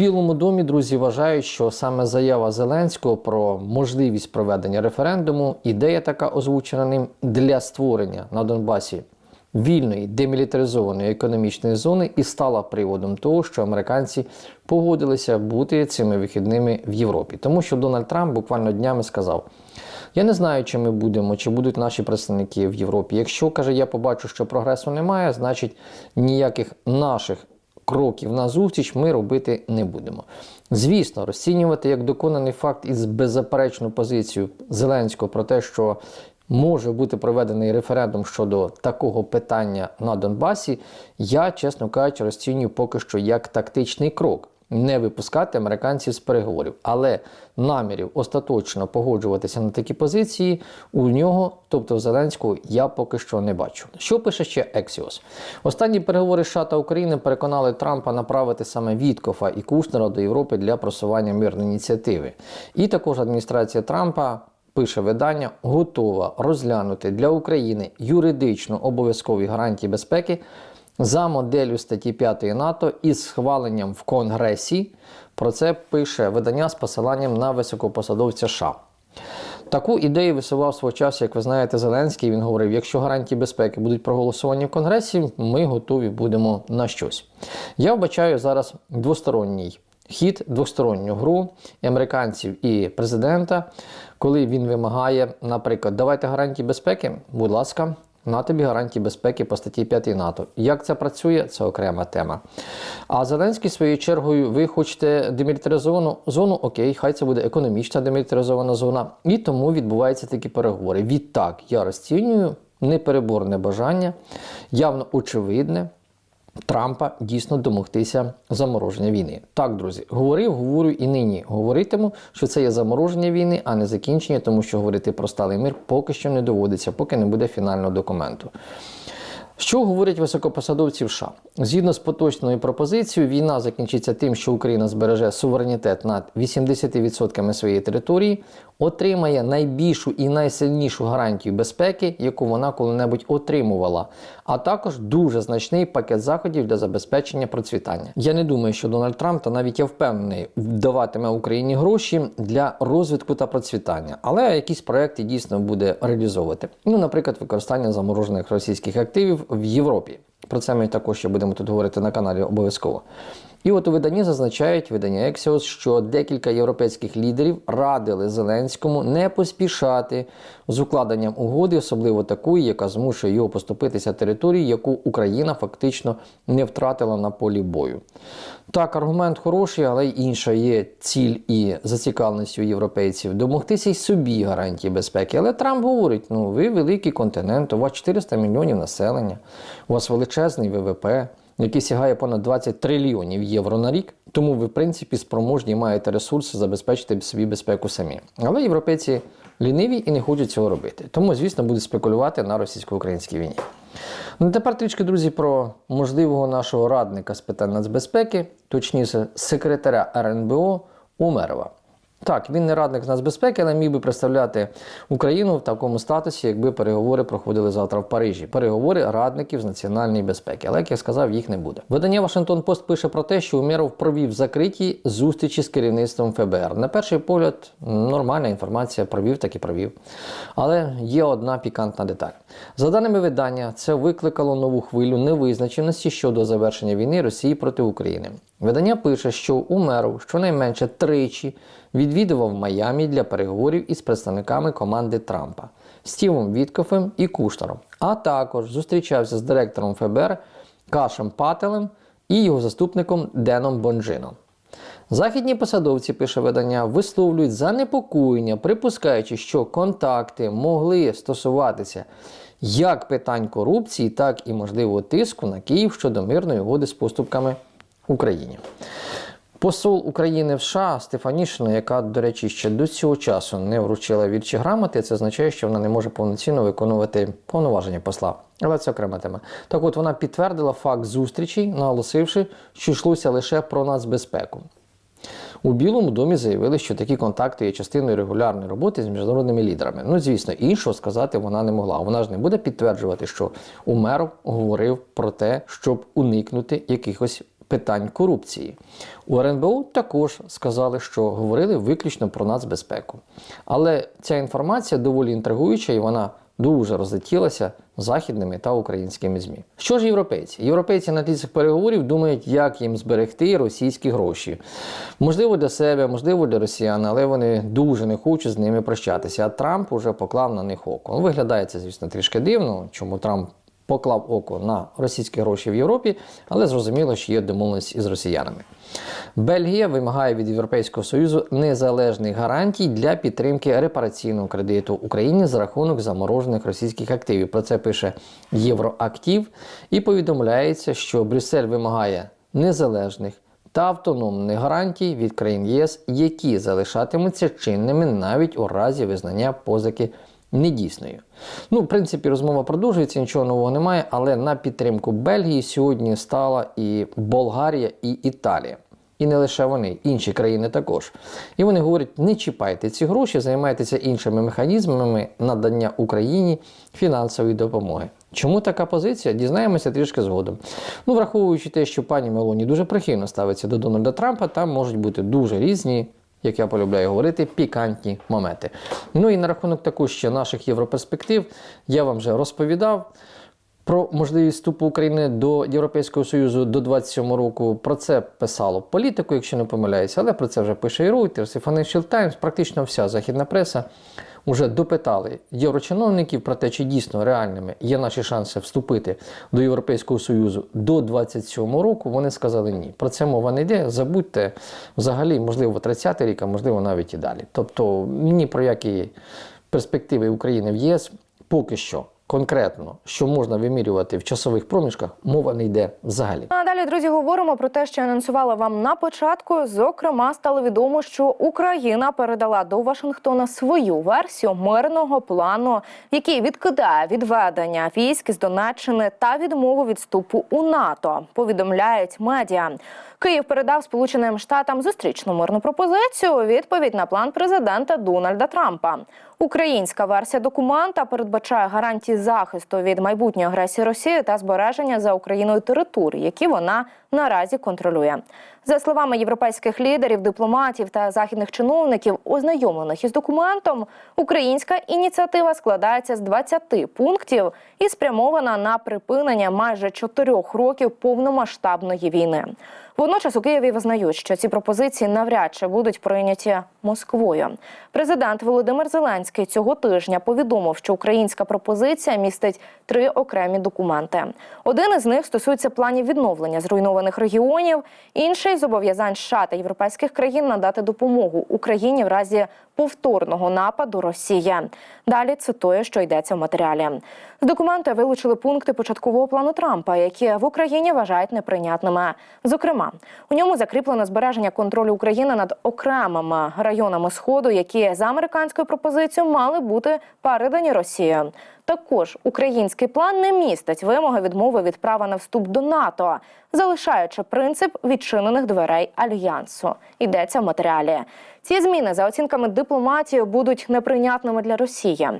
Білому домі друзі вважають, що саме заява Зеленського про можливість проведення референдуму, ідея така озвучена ним для створення на Донбасі вільної демілітаризованої економічної зони і стала приводом того, що американці погодилися бути цими вихідними в Європі, тому що Дональд Трамп буквально днями сказав. Я не знаю, чи ми будемо, чи будуть наші представники в Європі. Якщо каже, я побачу, що прогресу немає, значить ніяких наших кроків на зустріч ми робити не будемо. Звісно, розцінювати як доконаний факт із беззаперечну позицію Зеленського про те, що може бути проведений референдум щодо такого питання на Донбасі, я, чесно кажучи, розцінюю поки що як тактичний крок. Не випускати американців з переговорів, але намірів остаточно погоджуватися на такі позиції у нього, тобто в Зеленського, я поки що не бачу. Що пише ще Ексіос? Останні переговори США та України переконали Трампа направити саме Віткофа і Кушнера до Європи для просування мирної ініціативи. І також адміністрація Трампа. Пише видання, готова розглянути для України юридично обов'язкові гарантії безпеки за моделлю статті 5 НАТО із схваленням в Конгресі. Про це пише видання з посиланням на високопосадовця США. Таку ідею висував свого часу, як ви знаєте, Зеленський. Він говорив: якщо гарантії безпеки будуть проголосовані в Конгресі, ми готові будемо на щось. Я вбачаю зараз двосторонній хід, двосторонню гру американців і президента, коли він вимагає, наприклад, давайте гарантії безпеки, будь ласка. На тобі гарантії безпеки по статті 5 НАТО. Як це працює, це окрема тема. А Зеленський своєю чергою, ви хочете демілітаризовану зону, окей, хай це буде економічна демілітаризована зона. І тому відбуваються такі переговори. Відтак я розцінюю непереборне бажання, явно очевидне. Трампа дійсно домогтися замороження війни. Так, друзі, говорив, говорю і нині говоритиму, що це є замороження війни, а не закінчення, тому що говорити про сталий мир поки що не доводиться, поки не буде фінального документу. Що говорять високопосадовці в США? Згідно з поточною пропозицією, війна закінчиться тим, що Україна збереже суверенітет над 80% своєї території, отримає найбільшу і найсильнішу гарантію безпеки, яку вона коли-небудь отримувала, а також дуже значний пакет заходів для забезпечення процвітання. Я не думаю, що Дональд Трамп, та навіть я впевнений, даватиме Україні гроші для розвитку та процвітання, але якісь проекти дійсно буде реалізовувати. Ну, наприклад, використання заморожених російських активів в Європі. Про це ми також ще будемо тут говорити на каналі обов'язково. І от у виданні зазначають видання Ексіос, що декілька європейських лідерів радили Зеленському не поспішати з укладенням угоди, особливо такої, яка змушує його поступитися території, яку Україна фактично не втратила на полі бою. Так, аргумент хороший, але й інша є ціль і зацікавленість у європейців домогтися й собі гарантії безпеки. Але Трамп говорить: ну ви великий континент, у вас 400 мільйонів населення, у вас величезний ВВП який сягає понад 20 трильйонів євро на рік. Тому ви, в принципі, спроможні маєте ресурси забезпечити собі безпеку самі. Але європейці ліниві і не хочуть цього робити. Тому, звісно, будуть спекулювати на російсько-українській війні. Ну, тепер трішки, друзі, про можливого нашого радника з питань нацбезпеки, точніше, секретаря РНБО Умерова. Так, він не радник з нацбезпеки, але міг би представляти Україну в такому статусі, якби переговори проходили завтра в Парижі. Переговори радників з національної безпеки. Але як я сказав, їх не буде. Видання Вашингтон Пост пише про те, що Умєров провів закриті зустрічі з керівництвом ФБР. На перший погляд, нормальна інформація, провів, так і провів. Але є одна пікантна деталь. За даними видання, це викликало нову хвилю невизначеності щодо завершення війни Росії проти України. Видання пише, що Умеров щонайменше тричі відвідував Майамі для переговорів із представниками команди Трампа Стівом Віткофем і Кушнером, а також зустрічався з директором ФБР Кашем Пателем і його заступником Деном Бонджином. Західні посадовці, пише видання, висловлюють занепокоєння, припускаючи, що контакти могли стосуватися як питань корупції, так і можливо тиску на Київ щодо мирної угоди з поступками Україні. Посол України в США Стефанішина, яка, до речі, ще до цього часу не вручила вірчі грамоти, це означає, що вона не може повноцінно виконувати повноваження посла. Але це окрема тема. Так от вона підтвердила факт зустрічі, наголосивши, що йшлося лише про нацбезпеку. У Білому домі заявили, що такі контакти є частиною регулярної роботи з міжнародними лідерами. Ну, звісно, іншого сказати вона не могла. Вона ж не буде підтверджувати, що Умеров говорив про те, щоб уникнути якихось питань корупції. У РНБО також сказали, що говорили виключно про нацбезпеку. Але ця інформація доволі інтригуюча і вона дуже розлетілася західними та українськими ЗМІ. Що ж європейці? Європейці на тлі цих переговорів думають, як їм зберегти російські гроші. Можливо, для себе, можливо, для росіян, але вони дуже не хочуть з ними прощатися. А Трамп уже поклав на них око. Ну, виглядає це, звісно, трішки дивно, чому Трамп поклав око на російські гроші в Європі, але зрозуміло, що є домовленість із росіянами. Бельгія вимагає від Європейського Союзу незалежних гарантій для підтримки репараційного кредиту Україні за рахунок заморожених російських активів. Про це пише Євроактив і повідомляється, що Брюссель вимагає незалежних та автономних гарантій від країн ЄС, які залишатимуться чинними навіть у разі визнання позики недійсною. Ну, в принципі, розмова продовжується, нічого нового немає, але на підтримку Бельгії сьогодні стала і Болгарія, і Італія. І не лише вони, інші країни також. І вони говорять: не чіпайте ці гроші, займайтеся іншими механізмами надання Україні фінансової допомоги. Чому така позиція? Дізнаємося трішки згодом. Ну, враховуючи те, що пані Мелоні дуже прихильно ставиться до Дональда Трампа, там можуть бути дуже різні, як я полюбляю говорити, пікантні моменти. Ну і на рахунок також ще наших європерспектив я вам вже розповідав. Про можливість вступу України до Європейського Союзу до 27 року про це писало політику, якщо не помиляюся, але про це вже пише і Reuters, і Financial Times, практично вся західна преса вже допитали єврочиновників про те, чи дійсно реальними є наші шанси вступити до Європейського Союзу до 27 року. Вони сказали ні. Про це мова не йде. Забудьте взагалі, можливо, 30-й рік, а можливо навіть і далі. Тобто ні про які перспективи України в ЄС поки що конкретно, що можна вимірювати в часових проміжках, мова не йде взагалі. А далі, друзі, говоримо про те, що анонсувала вам на початку. Зокрема, стало відомо, що Україна передала до Вашингтона свою версію мирного плану, який відкидає відведення військ з Донеччини та відмову від вступу у НАТО. Повідомляють медіа. Київ передав Сполученим Штатам зустрічну мирну пропозицію у відповідь на план президента Дональда Трампа. Українська версія документа передбачає гарантії захисту від майбутньої агресії Росії та збереження за Україною територій, які вона наразі контролює. За словами європейських лідерів, дипломатів та західних чиновників, ознайомлених із документом, українська ініціатива складається з 20 пунктів і спрямована на припинення майже чотирьох років повномасштабної війни. Водночас у Києві визнають, що ці пропозиції навряд чи будуть прийняті Москвою. Президент Володимир Зеленський цього тижня повідомив, що українська пропозиція містить три окремі документи. Один із них стосується планів відновлення зруйнованих регіонів, інший зобов'язань США та європейських країн надати допомогу Україні в разі повторного нападу Росії. Далі цитує, що йдеться в матеріалі. З документа вилучили пункти початкового плану Трампа, які в Україні вважають неприйнятними. Зокрема, у ньому закріплено збереження контролю України над окремими районами сходу, які за американською пропозицією мали бути передані Росією. Також український план не містить вимоги відмови від права на вступ до НАТО, залишаючи принцип відчинених дверей альянсу. Йдеться в матеріалі. Ці зміни за оцінками дипломатії будуть неприйнятними для Росії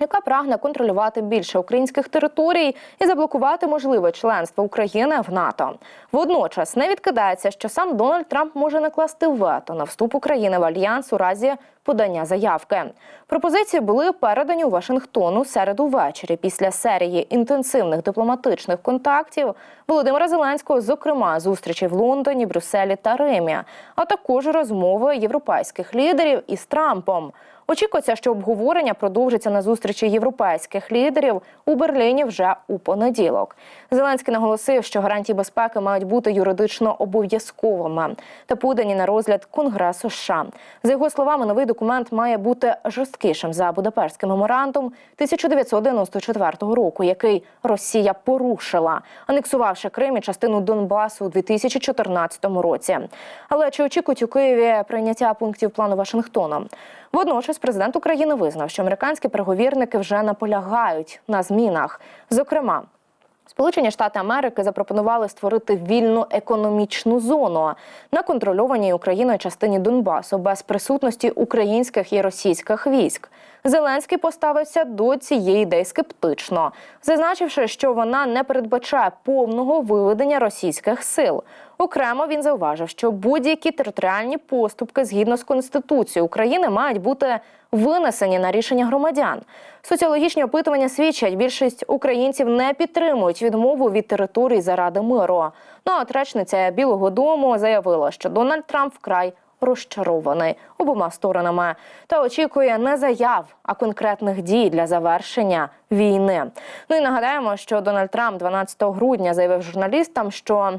яка прагне контролювати більше українських територій і заблокувати можливе членство України в НАТО. Водночас не відкидається, що сам Дональд Трамп може накласти вето на вступ України в альянс у разі подання заявки. Пропозиції були передані у Вашингтону середу ввечері після серії інтенсивних дипломатичних контактів Володимира Зеленського, зокрема зустрічі в Лондоні, Брюсселі та Римі, а також розмови європейських лідерів із Трампом. Очікується, що обговорення продовжиться на зустрічі європейських лідерів у Берліні вже у понеділок. Зеленський наголосив, що гарантії безпеки мають бути юридично обов'язковими та подані на розгляд Конгресу США. За його словами, новий документ має бути жорсткішим за Будапештський меморандум 1994 року, який Росія порушила, анексувавши Крим і частину Донбасу у 2014 році. Але чи очікують у Києві прийняття пунктів плану Вашингтона? Водночас президент України визнав, що американські переговірники вже наполягають на змінах. Зокрема, Сполучені Штати Америки запропонували створити вільну економічну зону на контрольованій Україною частині Донбасу без присутності українських і російських військ. Зеленський поставився до цієї ідеї скептично, зазначивши, що вона не передбачає повного виведення російських сил. Окремо він зауважив, що будь-які територіальні поступки згідно з конституцією України мають бути винесені на рішення громадян. Соціологічні опитування свідчать, більшість українців не підтримують відмову від територій заради миру. Ну а речниця Білого Дому заявила, що Дональд Трамп вкрай розчарований обома сторонами та очікує не заяв, а конкретних дій для завершення війни. Ну і нагадаємо, що Дональд Трамп 12 грудня заявив журналістам, що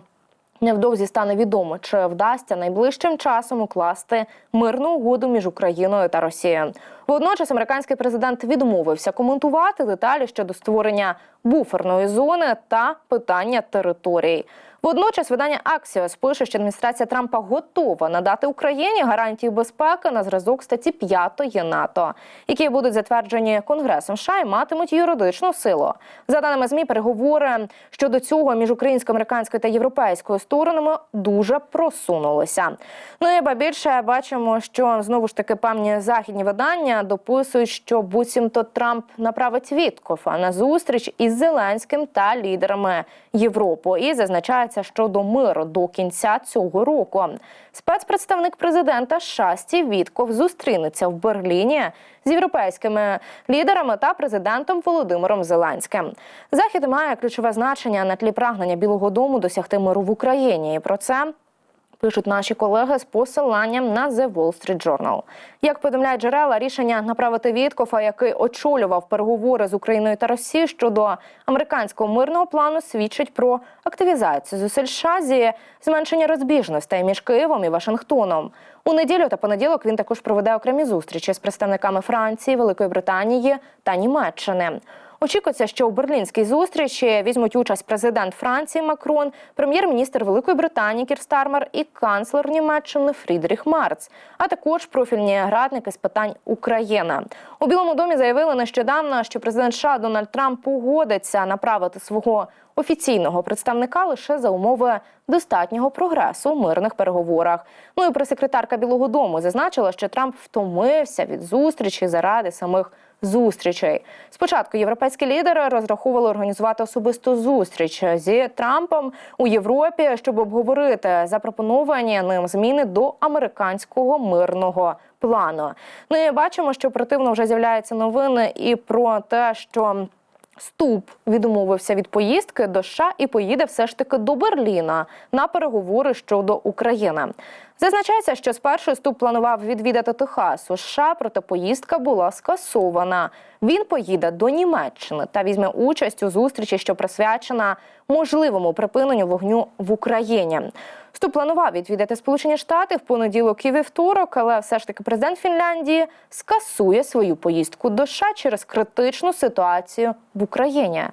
Невдовзі стане відомо, чи вдасться найближчим часом укласти мирну угоду між Україною та Росією. Водночас американський президент відмовився коментувати деталі щодо створення буферної зони та питання територій. Водночас видання Axios пише, що адміністрація Трампа готова надати Україні гарантії безпеки на зразок статті 5 НАТО, які будуть затверджені Конгресом США і матимуть юридичну силу. За даними змі, переговори щодо цього між українсько-американською та європейською сторонами дуже просунулися. Ну і ба більше бачимо, що знову ж таки певні західні видання дописують, що буцімто Трамп направить Віткофа на зустріч із Зеленським та лідерами Європи і зазначається щодо миру до кінця цього року. Спецпредставник президента США Стів Вітков зустрінеться в Берліні з європейськими лідерами та президентом Володимиром Зеленським. Захід має ключове значення на тлі прагнення Білого Дому досягти миру в Україні. І про це пишуть наші колеги з посиланням на The Wall Street Journal. Як повідомляють джерела, рішення направити Віткофа, який очолював переговори з Україною та Росією щодо американського мирного плану, свідчить про активізацію зусиль США зі зменшення розбіжностей між Києвом і Вашингтоном. У неділю та понеділок він також проведе окремі зустрічі з представниками Франції, Великої Британії та Німеччини. Очікується, що у берлінській зустрічі візьмуть участь президент Франції Макрон, прем'єр-міністр Великої Британії Кір Стармер і канцлер Німеччини Фрідріх Марц, а також профільні радники з питань Україна. У Білому домі заявили нещодавно, що президент США Дональд Трамп погодиться направити свого офіційного представника лише за умови достатнього прогресу у мирних переговорах. Ну і прес-секретарка Білого Дому зазначила, що Трамп втомився від зустрічі заради самих зустрічей. Спочатку європейські лідери розраховували організувати особисту зустріч зі Трампом у Європі, щоб обговорити запропоновані ним зміни до американського мирного плану. Ну і бачимо, що оперативно вже з'являються новини і про те, що. Ступ відмовився від поїздки до США і поїде все ж таки до Берліна на переговори щодо України. Зазначається, що спершу Ступ планував відвідати Техас у США, проте поїздка була скасована. Він поїде до Німеччини та візьме участь у зустрічі, що присвячена можливому припиненню вогню в Україні. Ступ планував відвідати Сполучені Штати в понеділок і вівторок, але все ж таки президент Фінляндії скасує свою поїздку до США через критичну ситуацію в Україні.